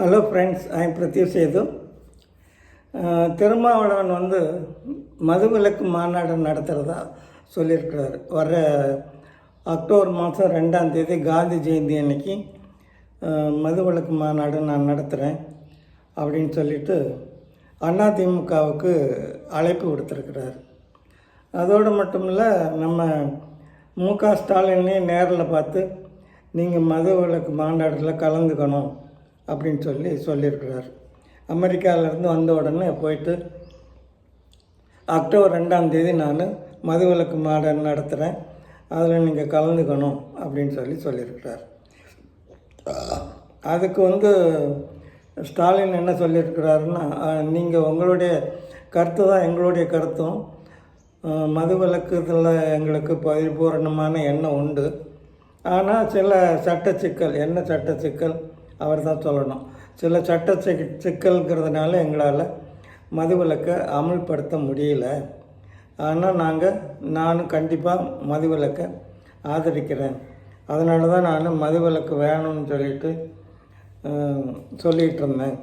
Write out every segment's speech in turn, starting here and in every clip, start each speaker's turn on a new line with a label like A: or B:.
A: Hello friends I'm M Sethu Thirumavalavan வந்து மதுவிலக்கு மாநாடு நடத்துகிறதா சொல்லியிருக்கிறார். வர அக்டோபர் மாதம் ரெண்டாம் தேதி காந்தி ஜெயந்தி அன்னைக்கு மதுவிலக்கு மாநாடு நான் நடத்துகிறேன் அப்படின்னு சொல்லிட்டு அதிமுகவுக்கு அழைப்பு விடுத்திருக்கிறார் அதோடு மட்டும் இல்லை நம்ம மு க ஸ்டாலினே நேரில் பார்த்து நீங்கள் மது விலக்கு மாநாட்டில் கலந்துக்கணும். அப்படின்னு சொல்லி சொல்லியிருக்கிறார். அமெரிக்காவிலேருந்து வந்த உடனே போயிட்டு அக்டோபர் ரெண்டாம் தேதி நான் மது விலக்கு நடத்துகிறேன் அதில் நீங்கள் கலந்துக்கணும் அப்படின்னு சொல்லி சொல்லியிருக்கிறார். அதுக்கு வந்து ஸ்டாலின் என்ன சொல்லியிருக்கிறாருன்னா நீங்கள் உங்களுடைய கருத்து தான் எங்களுடைய கருத்தும். மது விலக்குதில் எங்களுக்கு பரிபூரணமான எண்ணம் உண்டு. ஆனால் சில சட்ட சிக்கல் என்ன சட்ட சிக்கல்? அவர் தான் சொல்லணும். சில சட்ட சிக் சிக்கல்கிறதுனால எங்களால் மதுவிலக்கை அமல்படுத்த முடியல. ஆனால் நாங்கள் நானும் கண்டிப்பாக மதுவிலக்கை ஆதரிக்கிறேன். அதனால தான் நான் மதுவிலக்கு வேணும்னு சொல்லிட்டு சொல்லிகிட்டு இருந்தேன்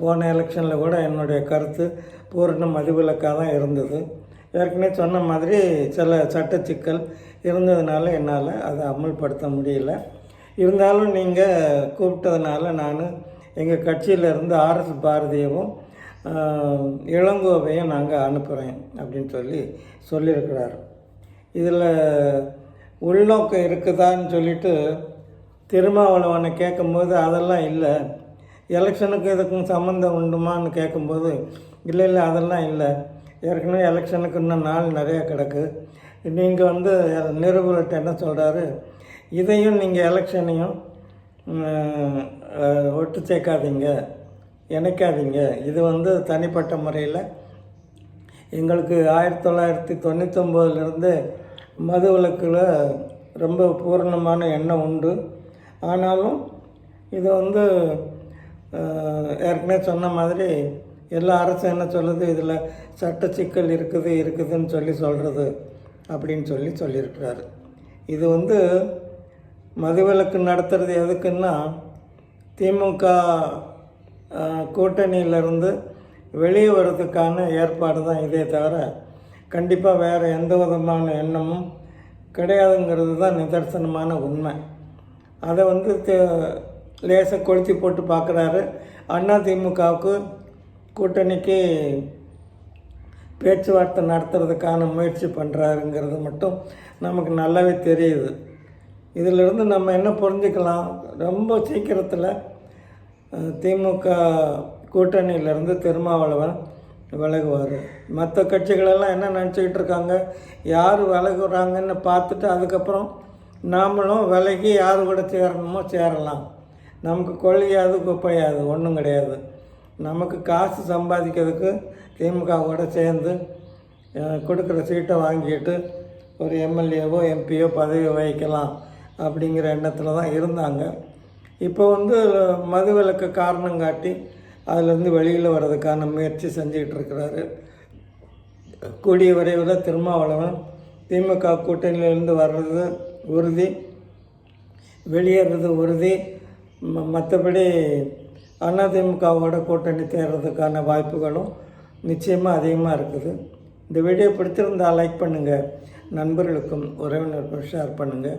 A: போன எலெக்ஷனில் கூட என்னுடைய கருத்து பூரண மதுவிலக்காக தான் இருந்தது. ஏற்கனவே சொன்ன மாதிரி சில சட்ட சிக்கல் இருந்ததுனால என்னால் அதை அமல்படுத்த முடியல. இருந்தாலும் நீங்கள் கூப்பிட்டதுனால நான் எங்கள் கட்சியில் இருந்து ஆர்எஸ் பாரதியவும் இளங்கோவையும் நாங்கள் அனுப்புகிறேன் அப்படின்னு சொல்லி சொல்லியிருக்கிறார். இதில் உள்நோக்கம் இருக்குதான்னு சொல்லிட்டு திருமாவளவனை கேட்கும்போது அதெல்லாம் இல்லை. எலெக்ஷனுக்கு இதுக்கும் சம்மந்தம் உண்டுமான்னு கேட்கும்போது இல்லை இல்லை அதெல்லாம் இல்லை. ஏற்கனவே எலெக்ஷனுக்கு இன்னும் நாள் நிறையா கிடக்கு. நீங்கள் வந்து நிருபர்கிட்ட என்ன சொல்கிறாரு இதையும் நீங்கள் எலெக்ஷனையும் ஒட்டு சேர்க்காதீங்க இணைக்காதீங்க. இது வந்து தனிப்பட்ட முறையில் எங்களுக்கு ஆயிரத்தி தொள்ளாயிரத்தி தொண்ணூத்தொம்போதுலேருந்து மது விலக்கில் ரொம்ப பூரணமான எண்ணம் உண்டு. ஆனாலும் இது வந்து ஏற்கனவே சொன்ன மாதிரி எல்லா அரசும் என்ன சொல்லுது? இதில் சட்ட சிக்கல் இருக்குது இருக்குதுன்னு சொல்லி சொல்கிறது அப்படின்னு சொல்லி சொல்லியிருக்கிறாரு. இது வந்து மதுவிலக்கு நடத்துறது எதுக்குன்னா திமுக கூட்டணியிலிருந்து வெளியே வர்றதுக்கான ஏற்பாடு தான் இதே தவிர கண்டிப்பாக வேறு எந்த விதமான எண்ணமும் கிடையாதுங்கிறது தான் நிதர்சனமான உண்மை. அதை வந்து லேசாக கொளுத்தி போட்டு பார்க்குறாரு அண்ணா திமுகவுக்கு கூட்டணிக்கு பேச்சுவார்த்தை நடத்துறதுக்கான முயற்சி பண்ணுறாருங்கிறது மட்டும் நமக்கு நல்லாவே தெரியுது. இதிலிருந்து நம்ம என்ன புரிஞ்சுக்கலாம்? ரொம்ப சீக்கிரத்தில் திமுக கூட்டணியிலேருந்து திருமாவளவன் விலகுவார். மற்ற கட்சிகளெல்லாம் என்ன நினச்சிக்கிட்டு இருக்காங்க? யார் விலகுறாங்கன்னு பார்த்துட்டு அதுக்கப்புறம் நாமளும் விலகி யார் கூட சேரணுமோ சேரலாம். நமக்கு கொள்கையாது குப்பையாது ஒன்றும் கிடையாது. நமக்கு காசு சம்பாதிக்கிறதுக்கு திமுக கூட சேர்ந்து கொடுக்குற சீட்டை வாங்கிட்டு ஒரு எம்எல்ஏவோ எம்பியோ பதவி வகிக்கலாம். அப்படிங்கிற எண்ணத்தில் தான் இருந்தாங்க. இப்போ வந்து மது விலக்கு காரணம் காட்டி அதுலேருந்து வெளியில் வர்றதுக்கான முயற்சி செஞ்சுக்கிட்டு இருக்கிறாரு. கூடிய விரைவில் திருமாவளவன் திமுக கூட்டணியிலிருந்து வர்றது உறுதி வெளியேறது உறுதி. ம- மற்றபடி அதிமுகவோட கூட்டணி தேர்றதுக்கான வாய்ப்புகளும் நிச்சயமாக அதிகமாக இருக்குது. இந்த வீடியோ பிடிச்சிருந்தால் லைக் பண்ணுங்கள் நண்பர்களுக்கும் உறவினருக்கும் ஷேர் பண்ணுங்கள்